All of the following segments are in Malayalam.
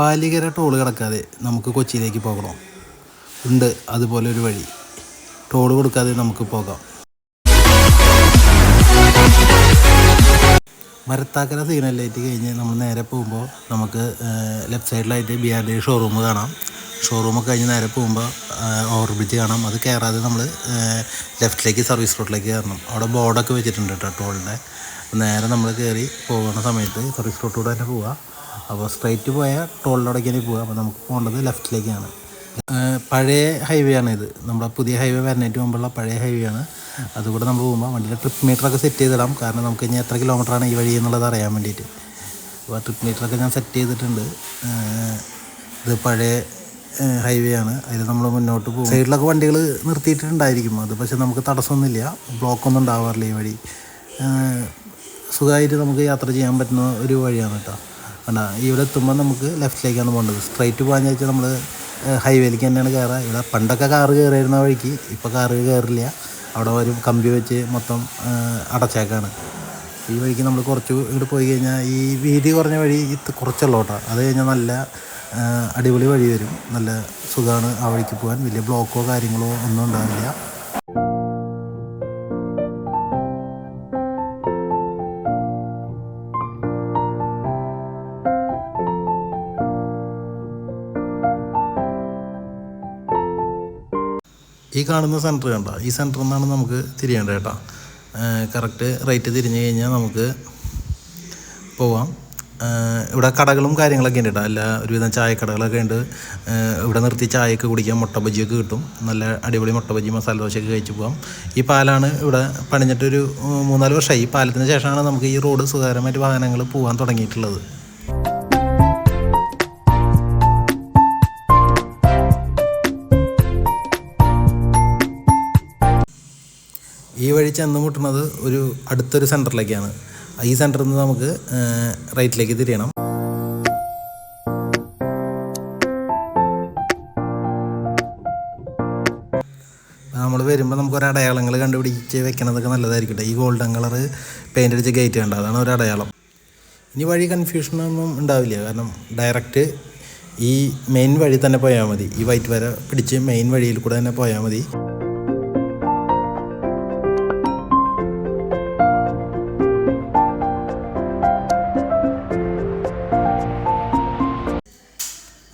പാലികര ടോൾ കിടക്കാതെ നമുക്ക് കൊച്ചിയിലേക്ക് പോകണം? ഉണ്ട് അതുപോലെ ഒരു വഴി. ടോൾ കൊടുക്കാതെ നമുക്ക് പോകാം. മരത്താക്കര സിഗ്നലിലേക്ക് കഴിഞ്ഞ് നമ്മൾ നേരെ പോകുമ്പോൾ നമുക്ക് ലെഫ്റ്റ് സൈഡിലായിട്ട് ബി ആർ ഡി ഷോറൂം കാണാം. ഷോറൂം കഴിഞ്ഞ് നേരെ പോകുമ്പോൾ ഓവർ ബ്രിഡ്ജ് കാണാം. അത് കയറാതെ നമ്മൾ ലെഫ്റ്റിലേക്ക് സർവീസ് റോഡിലേക്ക് കയറണം. അവിടെ ബോർഡൊക്കെ വെച്ചിട്ടുണ്ട് കേട്ടോ ടോളിന്റെ നേരെ നമ്മൾ കയറി പോകുന്ന സമയത്ത് സർവീസ് റോട്ടിലൂടെ തന്നെ പോവുക അപ്പോൾ സ്ട്രൈറ്റ് പോയാൽ ടോളിലൂടേക്ക് തന്നെ പോവുക അപ്പോൾ നമുക്ക് പോകേണ്ടത് ലെഫ്റ്റിലേക്കാണ് പഴയ ഹൈവേ ആണ് ഇത്. നമ്മുടെ പുതിയ ഹൈവേ വരണേറ്റ് മുമ്പുള്ള പഴയ ഹൈവേ ആണ്. അതുകൂടെ നമ്മൾ പോകുമ്പോൾ വണ്ടിയുടെ ട്രിപ്പ് മീറ്ററൊക്കെ സെറ്റ് ചെയ്തിടാം. കാരണം നമുക്ക് ഇനി എത്ര കിലോമീറ്ററാണ് ഈ വഴി എന്നുള്ളത് അറിയാൻ വേണ്ടിയിട്ട്. അപ്പോൾ ട്രിപ്പ് മീറ്ററൊക്കെ ഞാൻ സെറ്റ് ചെയ്തിട്ടുണ്ട്. ഇത് പഴയ ഹൈവേ ആണ്. അതിൽ നമ്മൾ മുന്നോട്ട് പോകും. സൈഡിലൊക്കെ വണ്ടികൾ നിർത്തിയിട്ടുണ്ടായിരിക്കും. അത് പക്ഷെ നമുക്ക് തടസ്സമൊന്നുമില്ല. ബ്ലോക്കൊന്നും ഉണ്ടാവാറില്ല ഈ വഴി. സുഖമായിട്ട് നമുക്ക് യാത്ര ചെയ്യാൻ പറ്റുന്ന ഒരു വഴിയാണ് കേട്ടോ. കണ്ടാ ഇവിടെ എത്തുമ്പോൾ നമുക്ക് ലെഫ്റ്റിലേക്കാണ് പോകേണ്ടത്. സ്ട്രൈറ്റ് പോകാന്ന് വെച്ചാൽ നമ്മൾ ഹൈവേയിലേക്ക് തന്നെയാണ് കയറുക ഇവിടെ പണ്ടൊക്കെ കാറ് കയറിയിരുന്ന വഴിക്ക് ഇപ്പോൾ കാറ് കയറില്ല അവിടെ ഒരു കമ്പി വെച്ച് മൊത്തം അടച്ചേക്കാണ്. ഈ വഴിക്ക് നമ്മൾ കുറച്ച് ഇങ്ങോട്ട് പോയി കഴിഞ്ഞാൽ ഈ വീതി കുറഞ്ഞ വഴി കുറച്ചുള്ളൂ കേട്ടോ അത് കഴിഞ്ഞാൽ നല്ല അടിപൊളി വഴി വരും. നല്ല സുഖമാണ് ആ വഴിക്ക് പോകാൻ വലിയ ബ്ലോക്കോ കാര്യങ്ങളോ ഒന്നും ഉണ്ടാവില്ല. ഈ കാണുന്ന സെന്റർ കണ്ട? ഈ സെന്ററിൽ നിന്നാണ് നമുക്ക് തിരിയേണ്ടത് കേട്ടോ. കറക്റ്റ് റേറ്റ് തിരിഞ്ഞു കഴിഞ്ഞാൽ നമുക്ക് പോവാം. ഇവിടെ കടകളും കാര്യങ്ങളൊക്കെ ഉണ്ട് കേട്ടോ. എല്ലാ ഒരുവിധം ചായക്കടകളൊക്കെ ഉണ്ട്. ഇവിടെ നിർത്തി ചായയൊക്കെ കുടിക്കാം മുട്ട ബജിയൊക്കെ കിട്ടും. നല്ല അടിപൊളി മുട്ട ബജി മസാല ദോശയൊക്കെ കഴിച്ച് പോകാം ഈ പാലാണ് ഇവിടെ പണിഞ്ഞിട്ടൊരു മൂന്നാൽ വർഷമായി. ഈ പാലത്തിന് ശേഷമാണ് നമുക്ക് ഈ റോഡ് സുഖകരമായിട്ട് വാഹനങ്ങൾ പോകാൻ തുടങ്ങിയിട്ടുള്ളത്. ഈ വഴി ചെന്ന് മുട്ടുന്നത് ഒരു അടുത്തൊരു സെന്ററിലേക്കാണ് ഈ സെന്ററിൽ നിന്ന് നമുക്ക് റൈറ്റിലേക്ക് തിരിയണം. നമ്മൾ വരുമ്പോൾ നമുക്ക് ഒരു അടയാളങ്ങൾ കണ്ടുപിടിച്ച് വെക്കണതൊക്കെ നല്ലതായിരിക്കട്ടെ. ഈ ഗോൾഡൻ കളർ പെയിന്റ് അടിച്ച ഗേറ്റ് കണ്ട? അതാണ് ഒരു അടയാളം. ഇനി വഴി കൺഫ്യൂഷനൊന്നും ഉണ്ടാവില്ല. കാരണം ഡയറക്റ്റ് ഈ മെയിൻ വഴി തന്നെ പോയാൽ മതി. ഈ വൈറ്റ് വര പിടിച്ച് മെയിൻ വഴിയിൽ കൂടെ തന്നെ പോയാൽ മതി.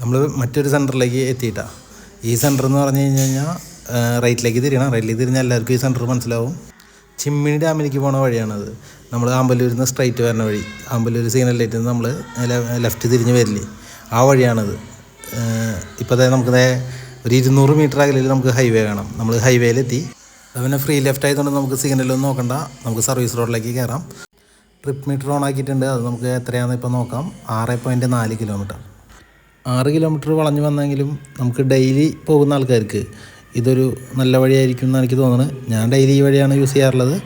നമ്മൾ മറ്റൊരു സെന്ററിലേക്ക് എത്തിയിട്ടാണ് ഈ സെന്റർ എന്ന് പറഞ്ഞു കഴിഞ്ഞ് കഴിഞ്ഞാൽ റൈറ്റിലേക്ക് തിരിയണം. റൈറ്റിലേക്ക് തിരിഞ്ഞാൽ എല്ലാവർക്കും ഈ സെന്റർ മനസ്സിലാവും. ചിമ്മിണി ഡാമിലേക്ക് പോണ വഴിയാണത്. നമ്മൾ ആമ്പല്ലൂരിൽ നിന്ന് സ്ട്രൈറ്റ് വരുന്ന വഴി. ആമ്പല്ലൂർ സിഗ്നൽ ലൈറ്റിൽ നിന്ന് നമ്മൾ ലെഫ്റ്റ് തിരിഞ്ഞ് വരില്ലേ. ആ വഴിയാണത്. ഇപ്പോൾ നമുക്ക് ഒരു ഇരുന്നൂറ് മീറ്റർ അകലിൽ നമുക്ക് ഹൈവേ കാണാം. നമ്മൾ ഹൈവേയിലെത്തി പിന്നെ ഫ്രീ ലെഫ്റ്റ് ആയതുകൊണ്ട് നമുക്ക് സിഗ്നലൊന്നും നോക്കണ്ട. നമുക്ക് സർവീസ് റോഡിലേക്ക് കയറാം ട്രിപ്പ് മീറ്റർ ഓൺ ആക്കിയിട്ടുണ്ട്. അത് നമുക്ക് എത്രയാണെന്ന് ഇപ്പോൾ നോക്കാം. ആറ് പോയിന്റ് നാല് കിലോമീറ്റർ ആറ് കിലോമീറ്റർ വളഞ്ഞു വന്നെങ്കിലും നമുക്ക് ഡെയിലി പോകുന്ന ആൾക്കാർക്ക് ഇതൊരു നല്ല വഴിയായിരിക്കും എന്നാണ് എനിക്ക് തോന്നുന്നത്. ഞാൻ ഡെയിലി ഈ വഴിയാണ് യൂസ് ചെയ്യാറുള്ളത്.